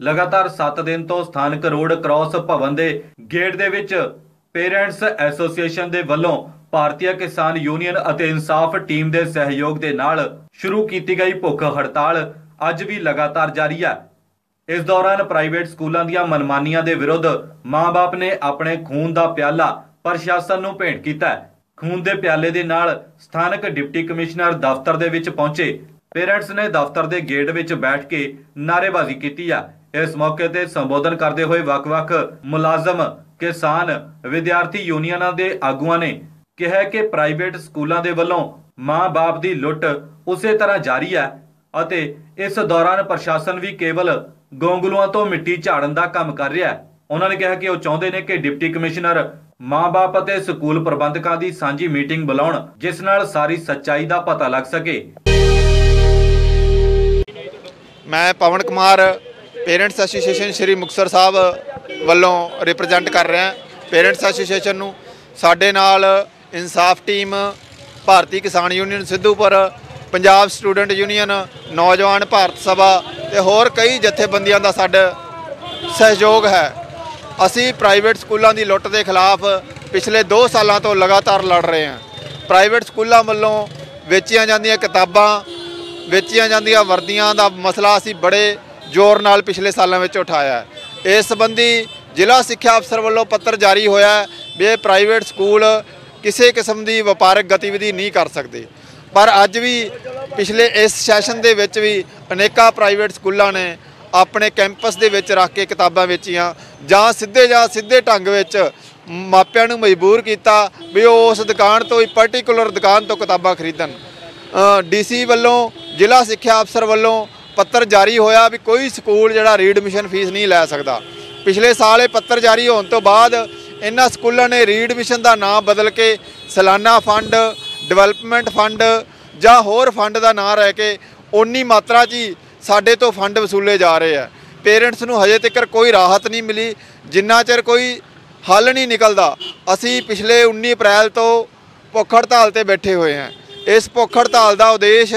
ਲਗਾਤਾਰ 7 ਦਿਨ ਤੋਂ ਸਥਾਨਕ ਰੋਡ ਕ੍ਰਾਸ ਭਵਨ ਦੇ ਗੇਟ ਦੇ ਵਿੱਚ ਪੇਰੈਂਟਸ ਐਸੋਸੀਏਸ਼ਨ ਦੇ ਵੱਲੋਂ ਭਾਰਤੀ ਕਿਸਾਨ ਯੂਨੀਅਨ ਅਤੇ ਇਨਸਾਫ ਟੀਮ ਦੇ ਸਹਿਯੋਗ ਦੇ ਨਾਲ ਸ਼ੁਰੂ ਕੀਤੀ ਗਈ ਭੁੱਖ ਹੜਤਾਲ ਅੱਜ ਵੀ ਲਗਾਤਾਰ ਜਾਰੀ ਹੈ। ਇਸ ਦੌਰਾਨ ਪ੍ਰਾਈਵੇਟ ਸਕੂਲਾਂ ਦੀਆਂ ਮਨਮਾਨੀਆਂ ਦੇ ਵਿਰੁੱਧ ਮਾਂ-ਬਾਪ ਨੇ ਆਪਣੇ ਖੂਨ ਦਾ ਪਿਆਲਾ ਪ੍ਰਸ਼ਾਸਨ ਨੂੰ ਭੇਂਟ ਕੀਤਾ ਖੂਨ ਦੇ ਪਿਆਲੇ ਦੇ ਨਾਲ ਸਥਾਨਕ ਡਿਪਟੀ ਕਮਿਸ਼ਨਰ ਦਫ਼ਤਰ ਦੇ ਵਿੱਚ ਪਹੁੰਚੇ ਪੇਰੈਂਟਸ ਨੇ ਦਫ਼ਤਰ ਦੇ ਗੇਟ ਵਿੱਚ ਬੈਠ ਕੇ ਨਾਅਰੇਬਾਜ਼ੀ ਕੀਤੀ ਹੈ। ਇਸ ਮੌਕੇ ਤੇ ਸੰਬੋਧਨ ਕਰਦੇ ਹੋਏ ਵੱਖ-ਵੱਖ ਮੁਲਾਜ਼ਮ, ਕਿਸਾਨ, ਵਿਦਿਆਰਥੀ ਯੂਨੀਅਨਾਂ ਦੇ ਆਗੂਆਂ ਨੇ ਕਿਹਾ ਕਿ ਪ੍ਰਾਈਵੇਟ ਸਕੂਲਾਂ ਦੇ ਵੱਲੋਂ ਮਾਂ-ਬਾਪ ਦੀ ਲੁੱਟ ਉਸੇ ਤਰ੍ਹਾਂ ਜਾਰੀ ਹੈ ਅਤੇ ਇਸ ਦੌਰਾਨ ਪ੍ਰਸ਼ਾਸਨ ਵੀ ਕੇਵਲ ਗੋਂਗਲੂਆਂ ਤੋਂ ਮਿੱਟੀ ਝਾੜਨ ਦਾ ਕੰਮ ਕਰ ਰਿਹਾ ਹੈ। ਉਹਨਾਂ ਨੇ ਕਿਹਾ ਕਿ ਉਹ ਚਾਹੁੰਦੇ ਨੇ ਕਿ ਡਿਪਟੀ ਕਮਿਸ਼ਨਰ ਮਾਂ-ਬਾਪ ਅਤੇ ਸਕੂਲ ਪ੍ਰਬੰਧਕਾਂ ਦੀ ਸਾਂਝੀ ਮੀਟਿੰਗ ਬੁਲਾਉਣ, ਜਿਸ ਨਾਲ ਸਾਰੀ ਸੱਚਾਈ ਦਾ ਪਤਾ ਲੱਗ ਸਕੇ। ਮੈਂ ਪਵਨ ਕੁਮਾਰ ਪੇਰੈਂਟਸ ਐਸੋਸੀਏਸ਼ਨ ਸ਼੍ਰੀ ਮੁਕਤਸਰ ਸਾਹਿਬ ਵੱਲੋਂ ਰਿਪਰੈਜ਼ੈਂਟ ਕਰ ਰਿਹਾ ਪੇਰੈਂਟਸ ਐਸੋਸੀਏਸ਼ਨ ਨੂੰ ਸਾਡੇ ਨਾਲ ਇਨਸਾਫ team Bharti Kisan union Sidhupur, Punjab student union Naujawan Bharat Sabha ਤੇ ਹੋਰ ਕਈ ਜਥੇਬੰਦੀਆਂ ਦਾ ਸਾਡਾ ਸਹਿਯੋਗ ਹੈ। ਅਸੀਂ ਪ੍ਰਾਈਵੇਟ ਸਕੂਲਾਂ ਦੀ ਲੁੱਟ ਦੇ ਖਿਲਾਫ ਪਿਛਲੇ 2 ਸਾਲਾਂ ਤੋਂ ਲਗਾਤਾਰ ਲੜ ਰਹੇ ਹਾਂ। ਪ੍ਰਾਈਵੇਟ ਸਕੂਲਾਂ ਵੱਲੋਂ ਵੇਚੀਆਂ ਜਾਂਦੀਆਂ ਕਿਤਾਬਾਂ, ਵੇਚੀਆਂ ਜਾਂਦੀਆਂ ਵਰਦੀਆਂ ਦਾ ਮਸਲਾ ਅਸੀਂ ਬੜੇ ਜ਼ੋਰ ਨਾਲ ਪਿਛਲੇ ਸਾਲਾਂ ਵਿੱਚ ਉਠਾਇਆ ਹੈ। ਇਸ ਸੰਬੰਧੀ ਜ਼ਿਲ੍ਹਾ ਸਿੱਖਿਆ ਅਫਸਰ ਵੱਲੋਂ ਪੱਤਰ ਜਾਰੀ ਹੋਇਆ ਵੀ ਇਹ ਪ੍ਰਾਈਵੇਟ ਸਕੂਲ ਕਿਸੇ ਕਿਸਮ ਦੀ ਵਪਾਰਕ ਗਤੀਵਿਧੀ ਨਹੀਂ ਕਰ ਸਕਦੇ। ਪਰ ਅੱਜ ਵੀ ਪਿਛਲੇ ਇਸ ਸੈਸ਼ਨ ਦੇ ਵਿੱਚ ਵੀ ਅਨੇਕਾਂ ਪ੍ਰਾਈਵੇਟ ਸਕੂਲਾਂ ਨੇ ਆਪਣੇ ਕੈਂਪਸ ਦੇ ਵਿੱਚ ਰੱਖ ਕੇ ਕਿਤਾਬਾਂ ਵੇਚੀਆਂ ਜਾਂ ਸਿੱਧੇ ਜਾਂ ਸਿੱਧੇ ਢੰਗ ਵਿੱਚ ਮਾਪਿਆਂ ਨੂੰ ਮਜਬੂਰ ਕੀਤਾ ਵੀ ਉਹ ਉਸ ਦੁਕਾਨ ਤੋਂ ਹੀ ਪਾਰਟਿਕੂਲਰ ਦੁਕਾਨ ਤੋਂ ਕਿਤਾਬਾਂ ਖਰੀਦਣ। ਡੀਸੀ ਵੱਲੋਂ ਜ਼ਿਲ੍ਹਾ ਸਿੱਖਿਆ ਅਫਸਰ ਵੱਲੋਂ ਪੱਤਰ ਜਾਰੀ ਹੋਇਆ ਵੀ ਕੋਈ ਸਕੂਲ ਜਿਹੜਾ ਰੀਐਡਮਿਸ਼ਨ ਫੀਸ ਨਹੀਂ ਲੈ ਸਕਦਾ। ਪਿਛਲੇ ਸਾਲ ਇਹ ਪੱਤਰ ਜਾਰੀ ਹੋਣ ਤੋਂ ਬਾਅਦ ਇਹਨਾਂ ਸਕੂਲਾਂ ਨੇ ਰੀਐਡਮਿਸ਼ਨ ਦਾ ਨਾਮ ਬਦਲ ਕੇ ਸਾਲਾਨਾ ਫੰਡ ਡਿਵੈਲਪਮੈਂਟ ਫੰਡ ਜਾਂ ਹੋਰ ਫੰਡ ਦਾ ਨਾਮ ਰਹਿ ਕੇ ਓਨੀ ਮਾਤਰਾ 'ਚ ਹੀ ਸਾਡੇ ਤੋਂ ਫੰਡ ਵਸੂਲੇ ਜਾ ਰਹੇ ਆ। ਪੇਰੈਂਟਸ ਨੂੰ ਹਜੇ ਤੱਕ ਕੋਈ ਰਾਹਤ ਨਹੀਂ ਮਿਲੀ, ਜਿੰਨਾ ਚਿਰ ਕੋਈ ਹੱਲ ਨਹੀਂ ਨਿਕਲਦਾ, ਅਸੀਂ ਪਿਛਲੇ 19 ਅਪ੍ਰੈਲ ਤੋਂ ਭੁੱਖ ਹੜਤਾਲ ਤੇ ਬੈਠੇ ਹੋਏ ਹਾਂ। ਇਸ ਭੁੱਖ ਹੜਤਾਲ ਦਾ ਉਦੇਸ਼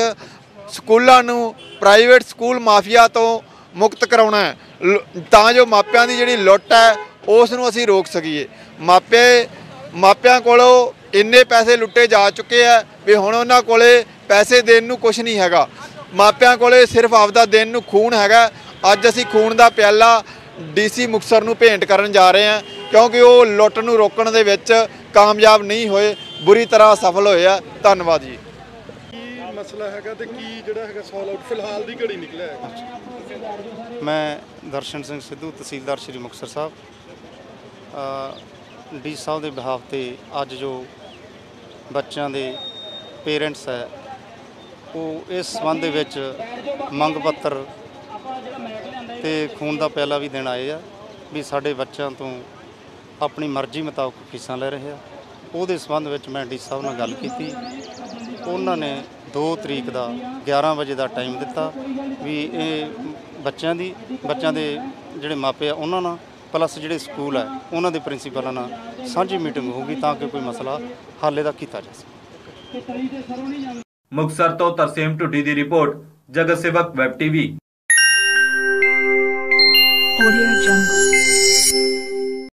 ਸਕੂਲਾਂ ਨੂੰ ਪ੍ਰਾਈਵੇਟ ਸਕੂਲ ਮਾਫੀਆ ਤੋਂ ਮੁਕਤ ਕਰਾਉਣਾ ਹੈ। ਲ- ਤਾਂ ਜੋ ਮਾਪਿਆਂ ਦੀ ਜਿਹੜੀ ਲੁੱਟ ਹੈ, ਉਸ ਨੂੰ ਅਸੀਂ ਰੋਕ ਸਕੀਏ। ਮਾਪੇ, ਮਾਪਿਆਂ ਕੋਲੋਂ ਇੰਨੇ ਪੈਸੇ ਲੁੱਟੇ ਜਾ ਚੁੱਕੇ ਆ ਵੀ ਹੁਣ ਉਹਨਾਂ ਕੋਲੇ ਪੈਸੇ ਦੇਣ ਨੂੰ ਕੁਝ ਨਹੀਂ ਹੈਗਾ। ਮਾਪਿਆਂ ਕੋਲੇ ਸਿਰਫ ਆਪਦਾ ਦੇਣ ਨੂੰ ਖੂਨ ਹੈਗਾ। ਅੱਜ ਅਸੀਂ ਖੂਨ ਦਾ ਪਿਆਲਾ ਡੀਸੀ ਮੁਕਤਸਰ ਨੂੰ ਭੇਂਟ ਕਰਨ ਜਾ ਰਹੇ ਹਾਂ, ਕਿਉਂਕਿ ਉਹ ਲੁੱਟ ਨੂੰ ਰੋਕਣ ਦੇ ਵਿੱਚ ਕਾਮਯਾਬ ਨਹੀਂ ਹੋਏ। ਬੁਰੀ ਤਰ੍ਹਾਂ ਸਫਲ ਹੋਏ ਆ। ਧੰਨਵਾਦ ਜੀ। ਮਸਲਾ ਹੈਗਾ ਤੇ ਕੀ ਜਿਹੜਾ ਹੈਗਾ ਸੋਲ ਆਊਟ ਫਿਲਹਾਲ ਦੀ ਘੜੀ ਨਿਕਲਿਆ ਹੈਗਾ। ਮੈਂ ਦਰਸ਼ਨ ਸਿੰਘ ਸਿੱਧੂ, ਤਹਿਸੀਲਦਾਰ ਸ਼੍ਰੀ ਮੁਕਤਸਰ ਸਾਹਿਬ। ਡੀ ਸਾਹਿਬ ਦੇ ਬਿਹਾਫ ਤੇ ਅੱਜ ਜੋ ਬੱਚਿਆਂ ਦੇ ਪੇਰੈਂਟਸ ਹੈ, ਉਹ ਇਸ ਸੰਬੰਧ ਦੇ ਵਿੱਚ ਮੰਗ ਪੱਤਰ ਤੇ ਖੂਨ ਦਾ ਪਿਆਲਾ ਵੀ ਦੇਣ ਆਏ ਆ ਵੀ ਸਾਡੇ ਬੱਚਿਆਂ ਤੋਂ ਆਪਣੀ ਮਰਜ਼ੀ ਮੁਤਾਬਕ ਫੀਸਾਂ ਲੈ ਰਹੇ ਆ। ਉਹਦੇ ਸੰਬੰਧ ਵਿੱਚ ਮੈਂ ਡੀ ਸਾਹਿਬ ਨਾਲ ਗੱਲ ਕੀਤੀ। ਉਹਨਾਂ ਨੇ 2 ਤਰੀਕ ਦਾ 11 ਵਜੇ ਦਾ ਟਾਈਮ ਦਿੱਤਾ ਵੀ ਇਹ ਬੱਚਿਆਂ ਦੀ ਬੱਚਿਆਂ ਦੇ ਜਿਹੜੇ ਮਾਪੇ ਆ ਉਹਨਾਂ ਨਾਲ ਪਲੱਸ ਜਿਹੜੇ ਸਕੂਲ ਹੈ ਉਹਨਾਂ ਦੇ ਪ੍ਰਿੰਸੀਪਲਾਂ ਨਾਲ ਸਾਂਝੀ ਮੀਟਿੰਗ ਹੋਊਗੀ ਤਾਂ ਕਿ ਕੋਈ ਮਸਲਾ ਹੱਲ ਇਹਦਾ ਕੀਤਾ ਜਾ ਸਕੇ ਮੁਕਤਸਰ ਤੋਂ ਤਰਸੇਮ ਟੁੱਡੀ ਦੀ ਰਿਪੋਰਟ ਜਗਤ ਸੇਵਕ ਵੈਬ ਟੀਵੀ Audio Jungle.